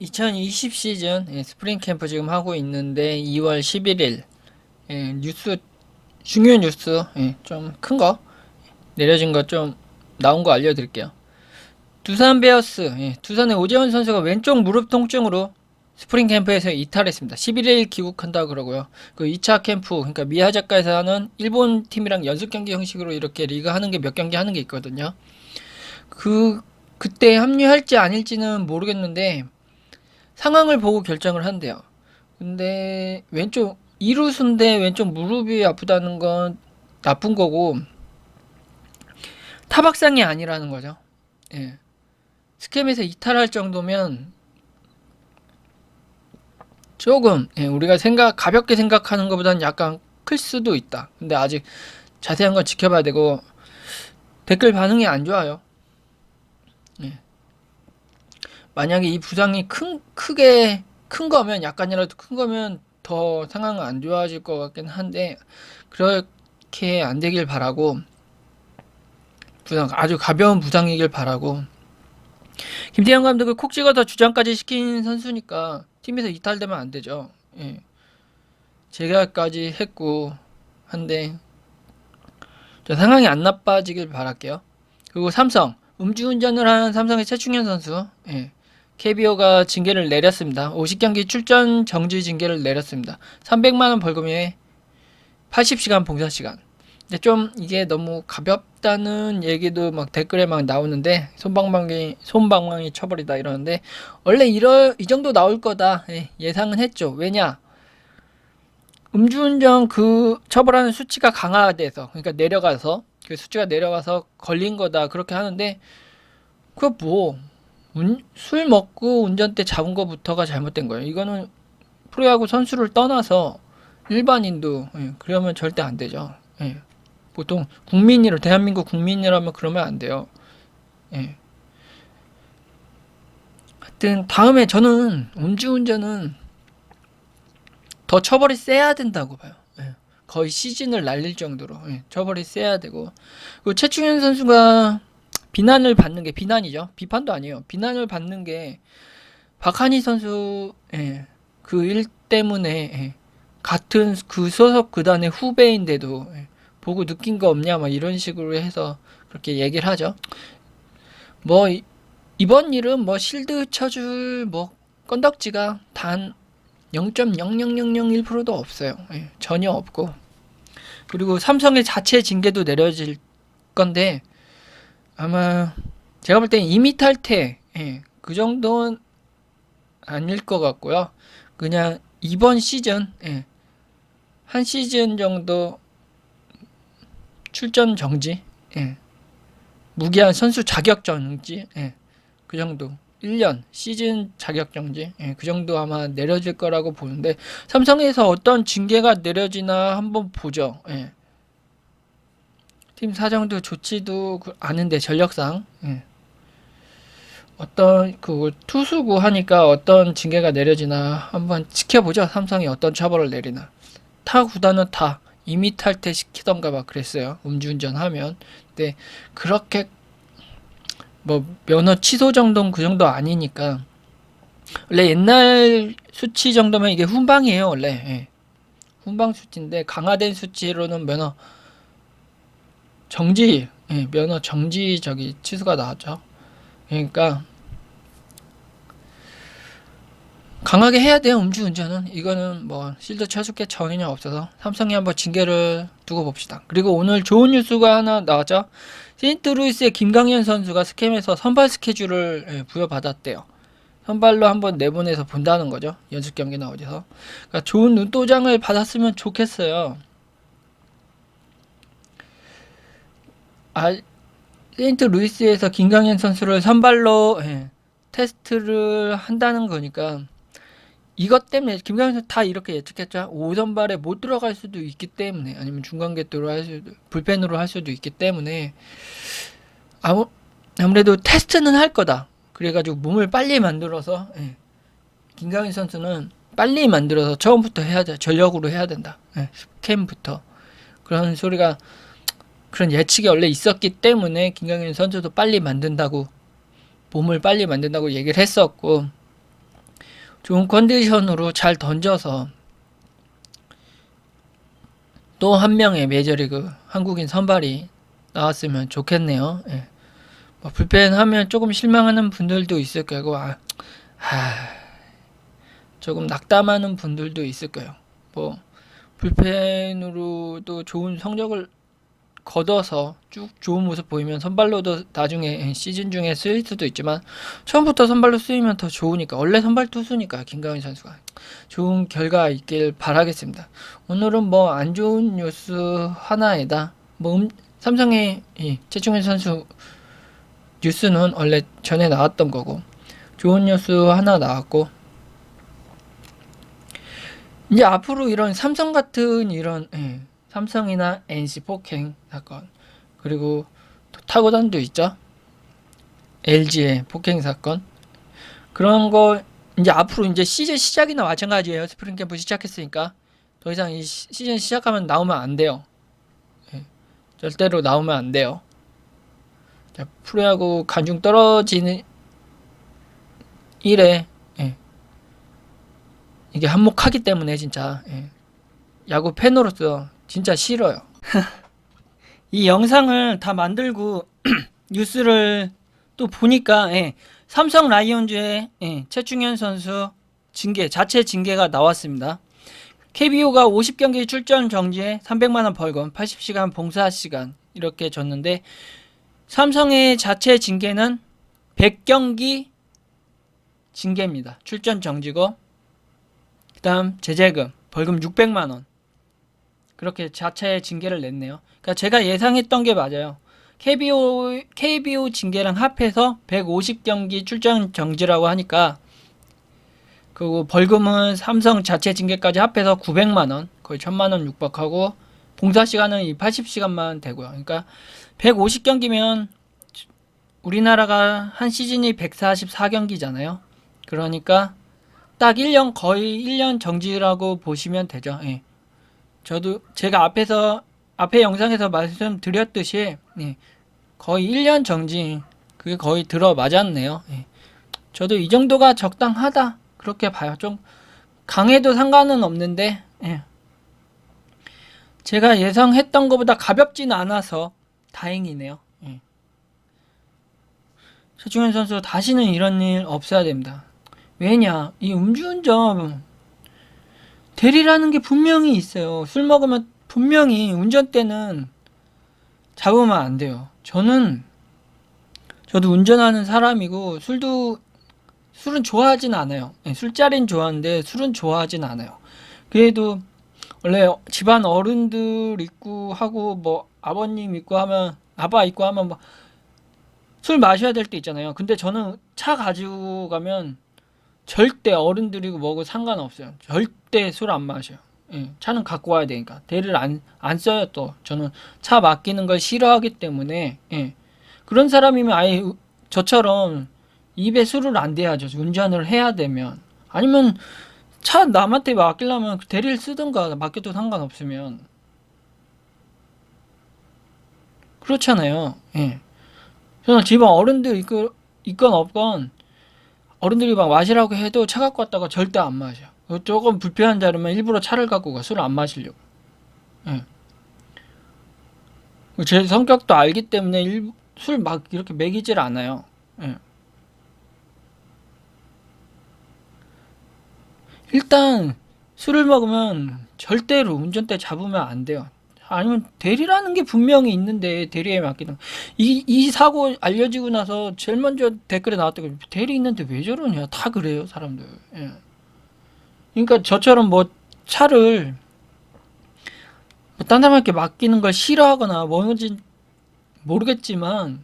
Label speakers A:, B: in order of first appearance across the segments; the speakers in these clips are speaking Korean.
A: 2020 시즌 예, 스프링 캠프 지금 하고 있는데 2월 11일 예, 뉴스 중요 뉴스 예, 좀큰 거 내려진 거 좀 나온 거 알려드릴게요. 두산 베어스 예, 두산의 오재원 선수가 왼쪽 무릎 통증으로 스프링 캠프에서 이탈했습니다. 11일 귀국한다 그러고요. 그 2차 캠프 그러니까 미야자카에서 하는 일본 팀이랑 연습 경기 형식으로 이렇게 리그 하는 게 몇 경기 하는 게 있거든요. 그 그때 합류할지 아닐지는 모르겠는데 상황을 보고 결정을 한대요. 근데 왼쪽 이루수인데 왼쪽 무릎이 아프다는 건 나쁜 거고 타박상이 아니라는 거죠. 예. 스캠에서 이탈할 정도면 조금 예, 우리가 생각 가볍게 생각하는 것보다는 약간 클 수도 있다. 근데 아직 자세한 건 지켜봐야 되고 댓글 반응이 안 좋아요. 예. 만약에 이 부상이 큰 크게 큰 거면 약간이라도 큰 거면 더 상황은 안 좋아질 것 같긴 한데 그렇게 안 되길 바라고 부상 아주 가벼운 부상이길 바라고 김태형 감독을 콕 찍어서 주장까지 시킨 선수니까 팀에서 이탈되면 안 되죠. 예. 제가까지 했고 한데 저 상황이 안 나빠지길 바랄게요. 그리고 삼성 음주운전을 한 삼성의 최충현 선수 예. KBO가 징계를 내렸습니다. 50경기 출전 정지 징계를 내렸습니다. 300만 원 벌금에 80시간 봉사 시간. 근데 좀 이게 너무 가볍다는 얘기도 막 댓글에 막 나오는데 손방망이 손방망이 쳐버리다 이러는데 원래 이러 이 정도 나올 거다 예, 예상은 했죠. 왜냐? 음주운전 그 처벌하는 수치가 강화돼서 그러니까 내려가서 그 수치가 내려가서 걸린 거다 그렇게 하는데 그뭐 술 먹고 운전대 잡은 거부터가 잘못된 거예요. 이거는 프로야구 선수를 떠나서 일반인도 예, 그러면 절대 안 되죠. 예. 보통 국민이라 대한민국 국민이라면 그러면 안 돼요. 예. 하여튼 다음에 저는 음주운전은 더 처벌이 세야 된다고 봐요. 예. 거의 시즌을 날릴 정도로 예. 처벌이 세야 되고 그리고 최충현 선수가 비난을 받는 게 비난이죠. 비판도 아니에요. 비난을 받는 게 박한희 선수 예. 그 일 때문에 예. 같은 그 소속 구단의 후배인데도 예. 보고 느낀 거 없냐 막 이런 식으로 해서 그렇게 얘기를 하죠. 뭐 이- 이번 일은 뭐 실드 쳐줄 뭐 건덕지가 단 0.00001%도 없어요. 예, 전혀 없고 그리고 삼성의 자체 징계도 내려질 건데 아마 제가 볼땐 이미 탈퇴 예, 그 정도는 아닐 것 같고요. 그냥 이번 시즌 예, 한 시즌 정도 출전 정지, 예. 무기한 선수 자격 정지, 예. 그 정도. 1년 시즌 자격 정지, 예. 그 정도 아마 내려질 거라고 보는데 삼성에서 어떤 징계가 내려지나 한번 보죠. 예. 팀 사정도 좋지도 그- 않은데 전력상 예. 어떤 그 투수고 하니까 어떤 징계가 내려지나 한번 지켜보죠. 삼성이 어떤 처벌을 내리나. 타 구단은 다 이미 탈퇴 시키던가 막 그랬어요. 음주운전 하면. 근데 그렇게 뭐 면허 취소 정도는 그 정도 아니니까 원래 옛날 수치 정도면 이게 훈방이에요 원래 예. 훈방 수치인데 강화된 수치로는 면허 정지 예, 면허 정지 저기 취소가 나왔죠. 그러니까 강하게 해야 돼요 음주운전은. 이거는 뭐 실드 쳐줄 게 전혀 없어서 삼성이 한번 징계를 두고 봅시다. 그리고 오늘 좋은 뉴스가 하나 나왔죠. 세인트루이스의 김강현 선수가 스캠에서 선발 스케줄을 예, 부여받았대요. 선발로 한번 내보내서 본다는 거죠. 연습 경기나 어디서. 그러니까 좋은 눈도장을 받았으면 좋겠어요 아 세인트 루이스에서 김강현 선수를 선발로 예, 테스트를 한다는 거니까 이것 때문에 김강현 선수 다 이렇게 예측했죠. 5선발에 못 들어갈 수도 있기 때문에 아니면 중간 개투로 할 수도 불펜으로 할 수도 있기 때문에 아무 아무래도 테스트는 할 거다. 그래가지고 몸을 빨리 만들어서 예. 김강현 선수는 빨리 만들어서 처음부터 해야 돼. 전력으로 해야 된다. 예. 캠부터 그런 소리가 그런 예측이 원래 있었기 때문에 김강현 선수도 빨리 만든다고 몸을 빨리 만든다고 얘기를 했었고 좋은 컨디션으로 잘 던져서 또 한 명의 메이저리그 한국인 선발이 나왔으면 좋겠네요. 예. 뭐 불펜 하면 조금 실망하는 분들도 있을 거고, 아, 하, 조금 낙담하는 분들도 있을 거예요. 뭐 불펜으로도 좋은 성적을 거둬서 쭉 좋은 모습 보이면 선발로도 나중에 시즌 중에 쓰일 수도 있지만 처음부터 선발로 쓰이면 더 좋으니까 원래 선발 투수니까 김가훈 선수가 좋은 결과 있길 바라겠습니다. 오늘은 뭐 안 좋은 뉴스 하나에다 뭐 음, 삼성의 이 최충현 선수 뉴스는 원래 전에 나왔던 거고 좋은 뉴스 하나 나왔고 이제 앞으로 이런 삼성 같은 이런 예, 삼성이나 NC 폭행 사건 그리고 또 타고단도 있죠? LG의 폭행 사건. 그런 거 이제 앞으로 이제 시즌 시작이나 마찬가지예요. 스프링 캠프 시작했으니까. 더 이상 이 시- 시즌 시작하면 나오면 안 돼요. 예, 절대로 나오면 안 돼요. 자, 프로야구 간중 떨어지는 일에 예, 이게 한몫하기 때문에 진짜 예, 야구 팬으로서 진짜 싫어요. 이 영상을 다 만들고 뉴스를 또 보니까 예, 삼성 라이온즈의 예, 최충현 선수 징계 자체 징계가 나왔습니다. KBO가 50경기 출전 정지에 300만 원 벌금, 80시간 봉사 시간 이렇게 줬는데 삼성의 자체 징계는 100경기 징계입니다. 출전 정지고 그다음 제재금 벌금 600만 원 그렇게 자체 징계를 냈네요. 그러니까 제가 예상했던 게 맞아요. KBO KBO 징계랑 합해서 150경기 출전 정지라고 하니까 그리고 벌금은 삼성 자체 징계까지 합해서 900만 원 거의 1000만 원 육박하고 봉사 시간은 이 80시간만 되고요. 그러니까 150경기면 우리나라가 한 시즌이 144경기잖아요. 그러니까 딱 1년 거의 1년 정지라고 보시면 되죠. 예. 저도 제가 앞에서 앞에 영상에서 말씀드렸듯이 예. 거의 1년 정지 그게 거의 들어 맞았네요. 예. 저도 이 정도가 적당하다 그렇게 봐요. 좀 강해도 상관은 없는데 예. 제가 예상했던 것보다 가볍진 않아서 다행이네요. 예. 최충현 선수 다시는 이런 일 없어야 됩니다. 왜냐 이 음주운전 대리라는 게 분명히 있어요. 술 먹으면 분명히 운전대는 잡으면 안 돼요. 저는 저도 운전하는 사람이고 술도 술은 좋아하진 않아요. 네, 술자리는 좋아하는데 술은 좋아하진 않아요. 그래도 원래 집안 어른들 있고 하고 뭐 아버님 있고 하면 아빠 있고 하면 뭐 술 마셔야 될 때 있잖아요. 근데 저는 차 가지고 가면 절대 어른들이고 뭐고 상관없어요. 절대 술 안 마셔요. 예, 차는 갖고 와야 되니까 대를 안, 안 써요 또 저는 차 맡기는 걸 싫어하기 때문에 예. 그런 사람이면 아예 우- 저처럼 입에 술을 안 대야죠 운전을 해야 되면 아니면 차 남한테 맡기려면 그 대리를 쓰든가 맡겨도 상관없으면 그렇잖아요 예. 저는 집안 어른들 있건 없건 어른들이 막 마시라고 해도 차 갖고 왔다가 절대 안 마셔. 조금 불편한 자리면 일부러 차를 갖고 가. 술을 안 마시려고. 예. 제 성격도 알기 때문에 술 막 이렇게 먹이질 않아요. 예. 일단 술을 먹으면 절대로 운전대 잡으면 안 돼요. 아니면 대리라는 게 분명히 있는데 대리에 맡기는 이, 이 사고 알려지고 나서 제일 먼저 댓글에 나왔던 게 대리 있는데 왜 저러냐. 다 그래요 사람들. 예. 그러니까 저처럼 뭐 차를 뭐딴 사람에게 맡기는 걸 싫어하거나 뭔지 모르겠지만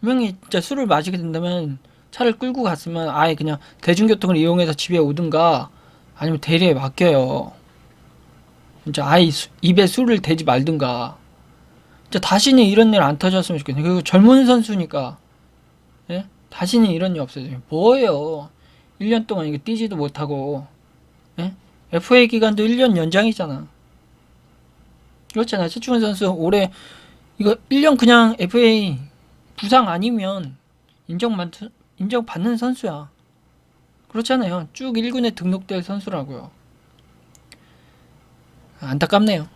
A: 분명히 진짜 술을 마시게 된다면 차를 끌고 갔으면 아예 그냥 대중교통을 이용해서 집에 오든가 아니면 대리에 맡겨요 아예 수- 입에 술을 대지 말든가. 진짜 다시는 이런 일 안 터졌으면 좋겠네. 그리고 젊은 선수니까. 예? 다시는 이런 일 없어져요. 뭐예요? 1년 동안 이거 뛰지도 못하고. 예? FA 기간도 1년 연장이잖아. 그렇잖아. 최충현 선수 올해 이거 1년 그냥 FA 부상 아니면 인정받, 인정받는 선수야. 그렇잖아요. 쭉 1군에 등록될 선수라고요. 안타깝네요.